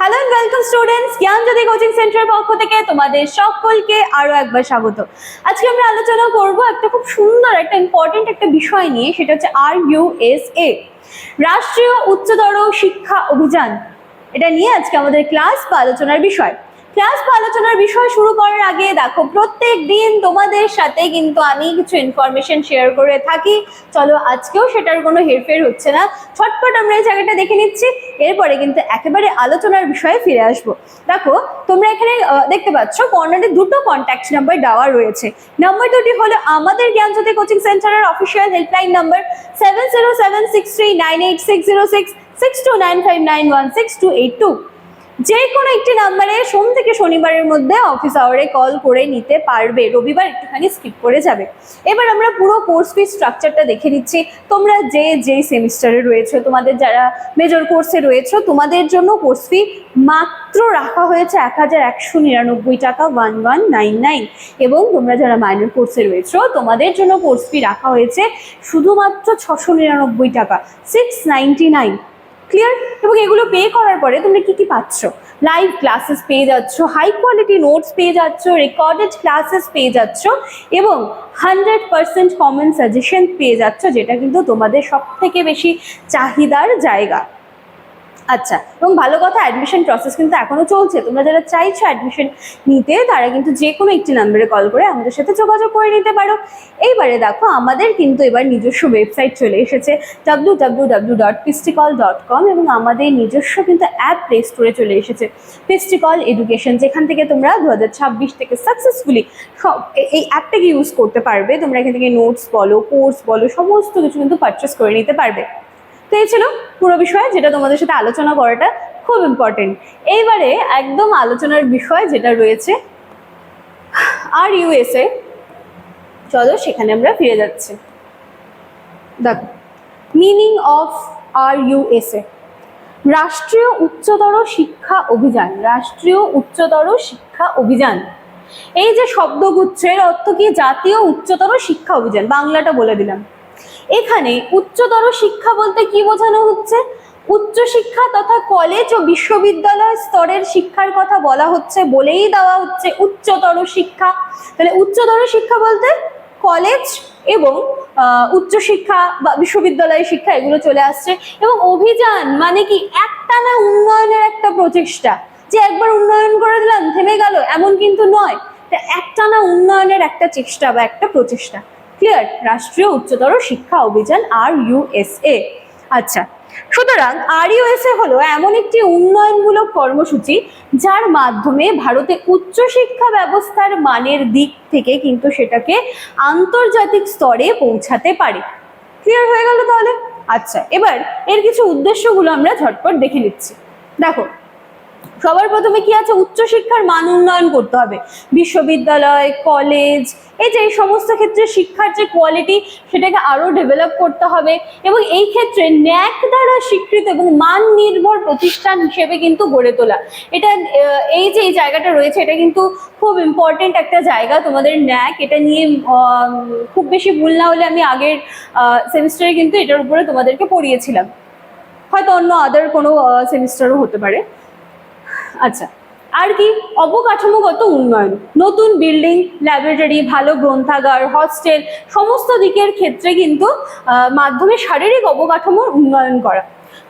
Hello and welcome students Gyanjyoti coaching সেন্টারের পক্ষ থেকে তোমাদের সকলকে আরও একবার স্বাগত। আজকে আমরা আলোচনা করব একটা খুব সুন্দর, একটা ইম্পর্টেন্ট একটা বিষয় নিয়ে, সেটা হচ্ছে আর ইউএসএ রাষ্ট্রীয় উচ্চতর শিক্ষা অভিযান। এটা নিয়ে আজকে আমাদের ক্লাস বা আলোচনার বিষয়। ক্লাস বা আলোচনার বিষয় শুরু করার আগে দেখো, প্রত্যেক দিন তোমাদের সাথে কিন্তু আমি কিছু ইনফরমেশন শেয়ার করে থাকি। চলো, আজকেও সেটার কোনো হেরফের হচ্ছে না। ছটপট আমরা এই জায়গাটা দেখে নিচ্ছি। এরপরে কিন্তু একেবারে আলোচনার বিষয়ে ফিরে আসব। দেখো, তোমরা এখানে দেখতে পাচ্ছ, কর্নারে দুটো কন্ট্যাক্ট নাম্বার দেওয়া রয়েছে। নাম্বার দুটি হলো আমাদের জ্ঞানজ্যোতি কোচিং সেন্টারের official helpline number seven zero seven six three nine eight six zero six six two nine five nine one six two eight two যে কোনো একটি নাম্বারে সোম থেকে শনিবারের মধ্যে অফিস আওয়ারে কল করে নিতে পারবে। রবিবার একটুখানি স্কিপ করে যাবে। এবার আমরা পুরো কোর্স ফি স্ট্রাকচারটা দেখে নিচ্ছি। তোমরা যে যেই সেমিস্টারে রয়েছে, তোমাদের যারা মেজর কোর্সে রয়েছে, তোমাদের জন্য কোর্স ফি মাত্র রাখা হয়েছে এক হাজার একশো নিরানব্বই টাকা ওয়ান ওয়ান নাইন নাইন এবং তোমরা যারা মাইনর কোর্সে রয়েছে, তোমাদের জন্য কোর্স ফি রাখা হয়েছে শুধুমাত্র ছশো নিরানব্বই টাকা সিক্স নাইনটি নাইন ক্লিয়ার এবং এগুলো পে করার পরে তোমরা কি কি পাচ্ছ? লাইভ ক্লাসেস পেয়ে যাচ্ছ হাই কোয়ালিটি নোটস পেয়ে যাচ্ছ রেকর্ডেড ক্লাসেস পেয়ে যাচ্ছ এবং হান্ড্রেড পারসেন্ট কমন সাজেশন পেয়ে যাচ্ছ, যেটা কিন্তু তোমাদের সব থেকে বেশি চাহিদার জায়গা। আচ্ছা এবং ভালো কথা অ্যাডমিশন প্রসেস কিন্তু এখনও চলছে। তোমরা যারা চাইছো অ্যাডমিশন নিতে, তারা কিন্তু যে কোনো একটি নাম্বারে কল করে আমাদের সাথে যোগাযোগ করে নিতে পারো। এইবারে দেখো, আমাদের কিন্তু এবার নিজস্ব ওয়েবসাইট চলে এসেছে ডাব্লিউ ডাব্লিউ ডাব্লিউ ডট পিস্টিকল ডট কম এবং আমাদের নিজস্ব কিন্তু অ্যাপ প্লে স্টোরে চলে এসেছে। পিস্টিকল এডুকেশন যেখান থেকে তোমরা দু হাজার ছাব্বিশ থেকে সাকসেসফুলি সব, এই অ্যাপটাকে ইউজ করতে পারবে। তোমরা এখান থেকে নোটস বলো কোর্স বলো, সমস্ত কিছু কিন্তু পারচেস করে নিতে পারবে। এই ছিল পুরো বিষয়, যেটা তোমাদের সাথে আলোচনা করাটা খুব ইম্পর্টেন্ট এইবারে একদম আলোচনার বিষয় যেটা রয়েছে, আর ইউএসএ চলো সেখানে আমরা ফিরে যাচ্ছি। দেখো মিনিং অফ আর ইউএসএ রাষ্ট্রীয় উচ্চতর শিক্ষা অভিযান, রাষ্ট্রীয় উচ্চতর শিক্ষা অভিযান। এই যে শব্দগুচ্ছের অর্থ কি? জাতীয় উচ্চতর শিক্ষা অভিযান, বাংলাটা বলে দিলাম। এখানে উচ্চতর শিক্ষা বলতে কি বোঝানো হচ্ছে? উচ্চশিক্ষা তথা কলেজ ও বিশ্ববিদ্যালয় স্তরের শিক্ষার কথা বলা হচ্ছে বলেই দেওয়া হচ্ছে উচ্চতর শিক্ষা। তাহলে উচ্চতর শিক্ষা বলতে কলেজ এবং উচ্চশিক্ষা বা বিশ্ববিদ্যালয় শিক্ষা এগুলো চলে আসছে। এবং অভিযান মানে কি? একটানা উন্নয়নের একটা প্রচেষ্টা। যে একবার উন্নয়ন করে দিলাম, থেমে গেল, এমন কিন্তু নয়। তা একটানা উন্নয়নের একটা চেষ্টা বা একটা প্রচেষ্টা। ক্লিয়ার রাষ্ট্রীয় উচ্চতর শিক্ষা অভিযান আর ইউএসএ আচ্ছা সুতরাং আর ইউএসএ হলো এমন একটি উন্নয়নমূলক কর্মসূচি যার মাধ্যমে ভারতে উচ্চশিক্ষা ব্যবস্থার মানের দিক থেকে কিন্তু সেটাকে আন্তর্জাতিক স্তরে পৌঁছাতে পারে। ক্লিয়ার হয়ে গেল তাহলে? আচ্ছা এবার এর কিছু উদ্দেশ্যগুলো আমরা ঝটপট দেখে নিচ্ছি। দেখো সবার প্রথমে কি আছে? উচ্চশিক্ষার মান উন্নয়ন করতে হবে। বিশ্ববিদ্যালয় কলেজ এই যে এই সমস্ত ক্ষেত্রে শিক্ষার যে কোয়ালিটি সেটাকে আরও ডেভেলপ করতে হবে এবং এই ক্ষেত্রে ন্যাক দ্বারা স্বীকৃত এবং মান নির্ভর প্রতিষ্ঠান হিসেবে কিন্তু গড়ে তোলা। এটা এই যে এই জায়গাটা রয়েছে, এটা কিন্তু খুব ইম্পর্টেন্ট একটা জায়গা তোমাদের ন্যাক। এটা নিয়ে খুব বেশি ভুল না হলে আমি আগের সেমিস্টারে কিন্তু এটার উপরে তোমাদেরকে পড়িয়েছিলাম। হয়তো অন্য আদার কোনো সেমিস্টারও হতে পারে। আচ্ছা আর কি? অবকাঠামোগত উন্নয়ন, নতুন বিল্ডিং ল্যাবরেটরি ভালো গ্রন্থাগার হস্টেল সমস্ত দিকের ক্ষেত্রে কিন্তু মাধ্যমে শারীরিক অবকাঠামোর উন্নয়ন করা।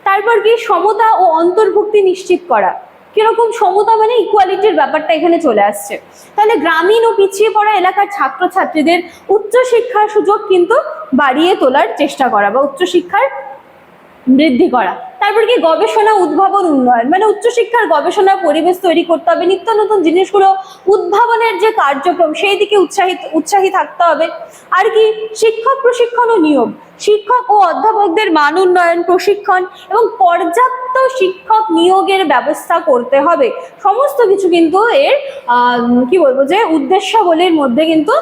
তারপর কি? সমতা ও অন্তর্ভুক্তি নিশ্চিত করা। কীরকম সমতা মানে ইকুয়ালিটির ব্যাপারটা এখানে চলে আসছে। তাহলে গ্রামীণ ও পিছিয়ে পড়া এলাকার ছাত্রছাত্রীদের উচ্চশিক্ষার সুযোগ কিন্তু বাড়িয়ে তোলার চেষ্টা করা বা উচ্চশিক্ষার বৃদ্ধি করা। তারপর কি গবেষণা, উদ্ভাবন, উন্নয়ন? মানে উচ্চশিক্ষার গবেষণার পরিবেশ তৈরি করতে হবে, নিত্য নতুন জিনিসগুলো উদ্ভাবনের যে কার্যক্রম, সেই দিকে উৎসাহিত, উৎসাহী থাকতে হবে। আর কি শিক্ষক প্রশিক্ষণ ও নিয়োগ। শিক্ষক ও অধ্যাপকদের মান উন্নয়ন, প্রশিক্ষণ এবং পর্যাপ্ত শিক্ষক নিয়োগের ব্যবস্থা করতে হবে। সমস্ত কিছু কিন্তু এর কি বলব যে উদ্দেশ্যাবলীর মধ্যে কিন্তু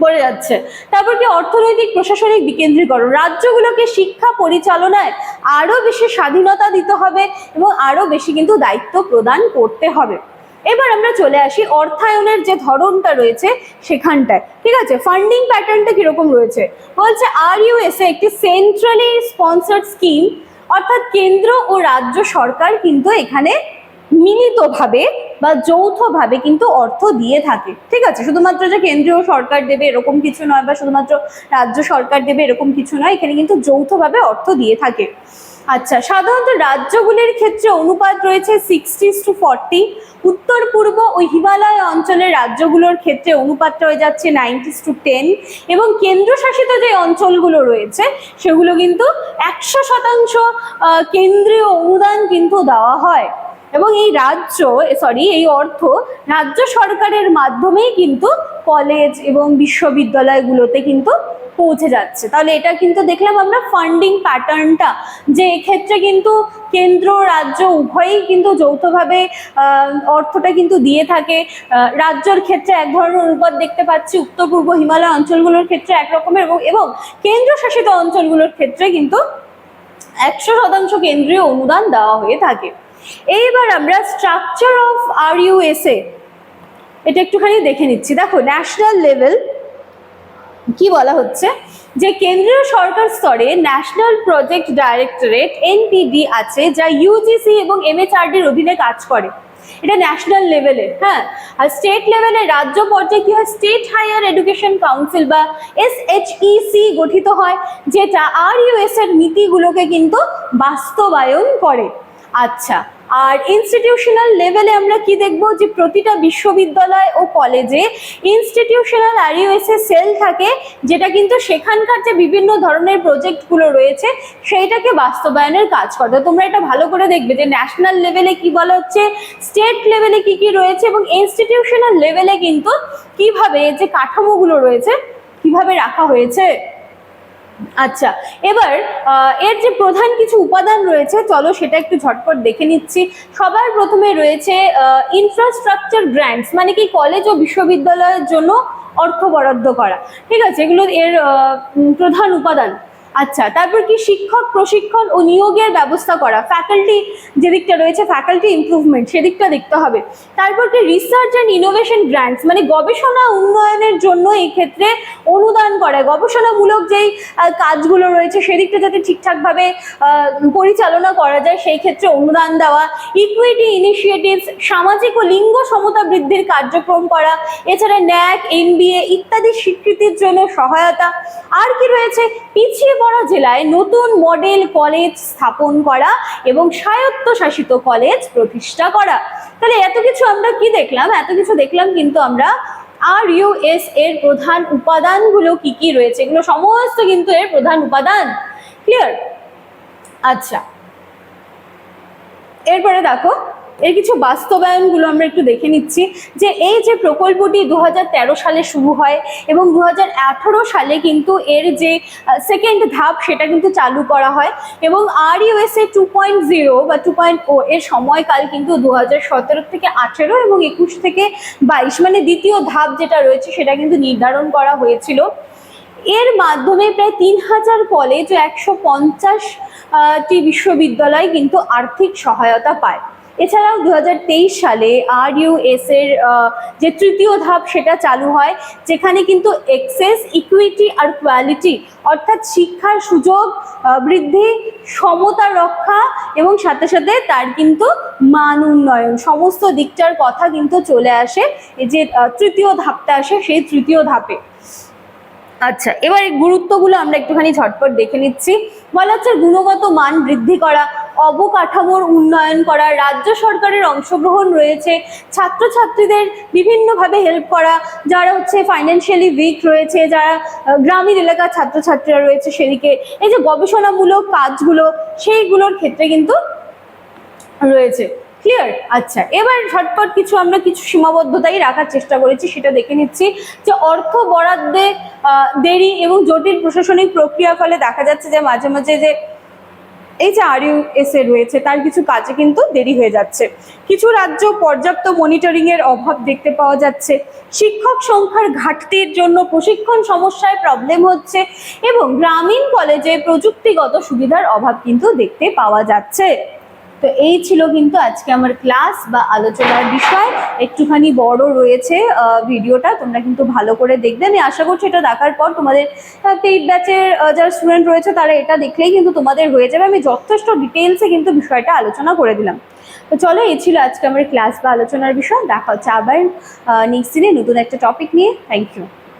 পড়ে যাচ্ছে। তারপর কি অর্থনৈতিক, প্রশাসনিক বিকেন্দ্রীকরণ? রাজ্যগুলোকে শিক্ষা পরিচালনায় আরও বেশি স্বাধীনতা দিতে হবে এবং আরও বেশি কিন্তু দায়িত্ব প্রদান করতে হবে। এবার আমরা চলে আসি অর্থায়নের যে ধরনটা রয়েছে সেখানটায়। ঠিক আছে? ফান্ডিং প্যাটার্নটা কীরকম রয়েছে? বলছে আর ইউএসএ একটি সেন্ট্রালি স্পন্সার্ড স্কিম অর্থাৎ কেন্দ্র ও রাজ্য সরকার কিন্তু এখানে মিলিতভাবে বা যৌথভাবে কিন্তু অর্থ দিয়ে থাকে। ঠিক আছে? শুধুমাত্র যে কেন্দ্রীয় সরকার দেবে এরকম কিছু নয় বা শুধুমাত্র রাজ্য সরকার দেবে এরকম কিছু নয়, এখানে কিন্তু যৌথভাবে অর্থ দিয়ে থাকে। আচ্ছা সাধারণত রাজ্যগুলির ক্ষেত্রে অনুপাত রয়েছে সিক্সটি টু ফর্টি উত্তর, পূর্ব ও হিমালয় অঞ্চলের রাজ্যগুলোর ক্ষেত্রে অনুপাতটা হয়ে যাচ্ছে নাইনটি টু টেন এবং কেন্দ্রশাসিত যে অঞ্চলগুলো রয়েছে, সেগুলো কিন্তু একশো শতাংশ কেন্দ্রীয় অনুদান কিন্তু দেওয়া হয়। এবং এই রাজ্য সরি এই অর্থ রাজ্য সরকারের মাধ্যমেই কিন্তু কলেজ এবং বিশ্ববিদ্যালয়গুলোতে কিন্তু পৌঁছে যাচ্ছে। তাহলে এটা কিন্তু দেখলাম আমরা ফান্ডিং প্যাটার্নটা যে এক্ষেত্রে কিন্তু কেন্দ্র রাজ্য উভয়ই কিন্তু যৌথভাবে অর্থটা কিন্তু দিয়ে থাকে। রাজ্যর ক্ষেত্রে এক ধরনের অনুপাত দেখতে পাচ্ছি। উত্তর, পূর্ব হিমালয় অঞ্চলগুলোর ক্ষেত্রে একরকমের এবং এবং কেন্দ্রশাসিত অঞ্চলগুলোর ক্ষেত্রে কিন্তু একশো শতাংশ কেন্দ্রীয় অনুদান দেওয়া হয়ে থাকে। এইবার আমরা স্ট্রাকচার অফ আর ইউএসএ এটা একটুখানি দেখে নিচ্ছি। দেখো ন্যাশনাল লেভেল কি বলা হচ্ছে? যে কেন্দ্রীয় সরকার স্তরে ন্যাশনাল প্রজেক্ট ডাইরেক্টরেট এনপিডি আছে, যা ইউজিসি এবং এমএচআরডির অধীনে কাজ করে। এটা ন্যাশনাল লেভেলে হ্যাঁ? আর স্টেট লেভেলে রাজ্য পর্যায়ে কি হয়? স্টেট হায়ার এডুকেশন কাউন্সিল বা এসএইচইসি গঠিত হয়, যেটা আর ইউএস এর নীতিগুলোকে কিন্তু বাস্তবায়ন করে। আচ্ছা আর ইনস্টিটিউশনাল লেভেলে আমরা কি দেখব? যে প্রতিটা বিশ্ববিদ্যালয় ও কলেজে ইনস্টিটিউশনাল আর আরইউএসএ সেল থাকে, যেটা কিন্তু সেখানকার যে বিভিন্ন ধরনের প্রজেক্টগুলো রয়েছে, সেইটাকে বাস্তবায়নের কাজ করে। তোমরা এটা ভালো করে দেখবে যে ন্যাশনাল লেভেলে কি বলা হচ্ছে স্টেট লেভেলে কি কি রয়েছে এবং ইনস্টিটিউশনাল লেভেলে কিন্তু কীভাবে যে কাঠামোগুলো রয়েছে, কীভাবে রাখা হয়েছে। আচ্ছা এবার এর যে প্রধান কিছু উপাদান রয়েছে, চলো সেটা একটু ঝটপট দেখে নিচ্ছি। সবার প্রথমে রয়েছে ইনফ্রাস্ট্রাকচার গ্র্যান্টস মানে কি কলেজ ও বিশ্ববিদ্যালয়ের জন্য অর্থ বরাদ্দ করা। ঠিক আছে, এগুলো এর প্রধান উপাদান। আচ্ছা তারপর কি শিক্ষক প্রশিক্ষণ ও নিয়োগের ব্যবস্থা করা? ফ্যাকাল্টি যে দিকটা রয়েছে ফ্যাকাল্টি ইমপ্রুভমেন্ট সেদিকটা দেখতে হবে। তারপর কি রিসার্চ অ্যান্ড ইনোভেশন গ্র্যান্টস মানে গবেষণা উন্নয়নের জন্য এই ক্ষেত্রে অনুদান করা, গবেষণামূলক যেই কাজগুলো রয়েছে, সেদিকটা যাতে ঠিকঠাকভাবে পরিচালনা করা যায়, সেই ক্ষেত্রে অনুদান দেওয়া ইকুইটি ইনিশিয়েটিভস সামাজিক ও লিঙ্গ সমতা বৃদ্ধির কার্যক্রম করা, এছাড়া ন্যাক, এনবিএ ইত্যাদি স্বীকৃতির জন্য সহায়তা। আর কি রয়েছে? পিছিয়ে পড়া জেলায় নতুন মডেল কলেজ স্থাপন করা এবং স্বায়ত্তশাসিত কলেজ প্রতিষ্ঠা করা। তাহলে এত কিছু আমরা কি দেখলাম? এত কিছু দেখলাম কিন্তু আমরা আর ইউএস এর প্রধান উপাদানগুলো কি কি রয়েছে? এগুলো সমস্ত কিন্তু এর প্রধান উপাদান। ক্লিয়ার আচ্ছা। এরপরে দেখো এর কিছু বাস্তবায়নগুলো আমরা একটু দেখে নিচ্ছি যে এই যে প্রকল্পটি দু হাজার তেরো সালে শুরু হয় এবং দু হাজার আঠারো সালে কিন্তু এর যে সেকেন্ড ধাপ সেটা কিন্তু চালু করা হয় এবং আর ইউএসএ টু পয়েন্ট জিরো বা টু পয়েন্ট ও এর সময়কাল কিন্তু দু সতেরো থেকে আঠেরো এবং একুশ থেকে বাইশ মানে দ্বিতীয় ধাপ যেটা রয়েছে সেটা কিন্তু নির্ধারণ করা হয়েছিল। এর মাধ্যমে প্রায় তিন হাজার কলেজ ও একশো পঞ্চাশ টি বিশ্ববিদ্যালয় কিন্তু আর্থিক সহায়তা পায়। এছাড়াও দু হাজার তেইশ সালে আর ইউএস এর যে তৃতীয় ধাপ সেটা চালু হয়, যেখানে কিন্তু এক্সেস ইকুইটি আর কোয়ালিটি অর্থাৎ শিক্ষার সুযোগ বৃদ্ধি, সমতা রক্ষা এবং সাথে সাথে তার কিন্তু মান উন্নয়ন সমস্ত দিকটার কথা কিন্তু চলে আসে যে তৃতীয় ধাপটা আসে সেই তৃতীয় ধাপে। আচ্ছা এবার এই গুরুত্বগুলো আমরা একটুখানি ঝটপট দেখে নিচ্ছি। বলা হচ্ছে গুণগত মান বৃদ্ধি করা অবকাঠামোর উন্নয়ন করা রাজ্য সরকারের অংশগ্রহণ রয়েছে। ছাত্রছাত্রীদের বিভিন্নভাবে হেল্প করা, যারা হচ্ছে ফাইন্যান্সিয়ালি উইক রয়েছে, যারা গ্রামীণ এলাকার ছাত্রছাত্রীরা রয়েছে সেদিকে। এই যে গবেষণামূলক কাজগুলো, সেইগুলোর ক্ষেত্রে কিন্তু রয়েছে। ক্লিয়ার আচ্ছা এবার ঝটপট কিছু আমরা কিছু সীমাবদ্ধতাই রাখার চেষ্টা করেছি, সেটা দেখে নিচ্ছি যে অর্থ বরাদ্দে দেরি এবং জটিল প্রশাসনিক প্রক্রিয়ার ফলে দেখা যাচ্ছে যে মাঝে মাঝে যে এই যে আর এ রয়েছে, তার কিছু কাজে কিন্তু দেরি হয়ে যাচ্ছে। কিছু রাজ্য পর্যাপ্ত মনিটরিং এর অভাব দেখতে পাওয়া যাচ্ছে। শিক্ষক সংখ্যার ঘাটতির জন্য প্রশিক্ষণ সমস্যায় প্রবলেম হচ্ছে এবং গ্রামীণ কলেজে প্রযুক্তিগত সুবিধার অভাব কিন্তু দেখতে পাওয়া যাচ্ছে। তো এই ছিল কিন্তু আজকে আমার ক্লাস বা আলোচনার বিষয়। একটুখানি বড় রয়েছে ভিডিওটা, তোমরা কিন্তু ভালো করে দেখবে। আমি আশা করছি এটা দেখার পর তোমাদের পেইড ব্যাচের যারা স্টুডেন্ট রয়েছে তারা এটা দেখলেই কিন্তু তোমাদের হয়ে যাবে। আমি যথেষ্ট ডিটেলসে কিন্তু বিষয়টা আলোচনা করে দিলাম। তো চলো, এই ছিল আজকে আমার ক্লাস বা আলোচনার বিষয়। দেখা হচ্ছে আবার নেক্সট দিনে নতুন একটা টপিক নিয়ে। Thank you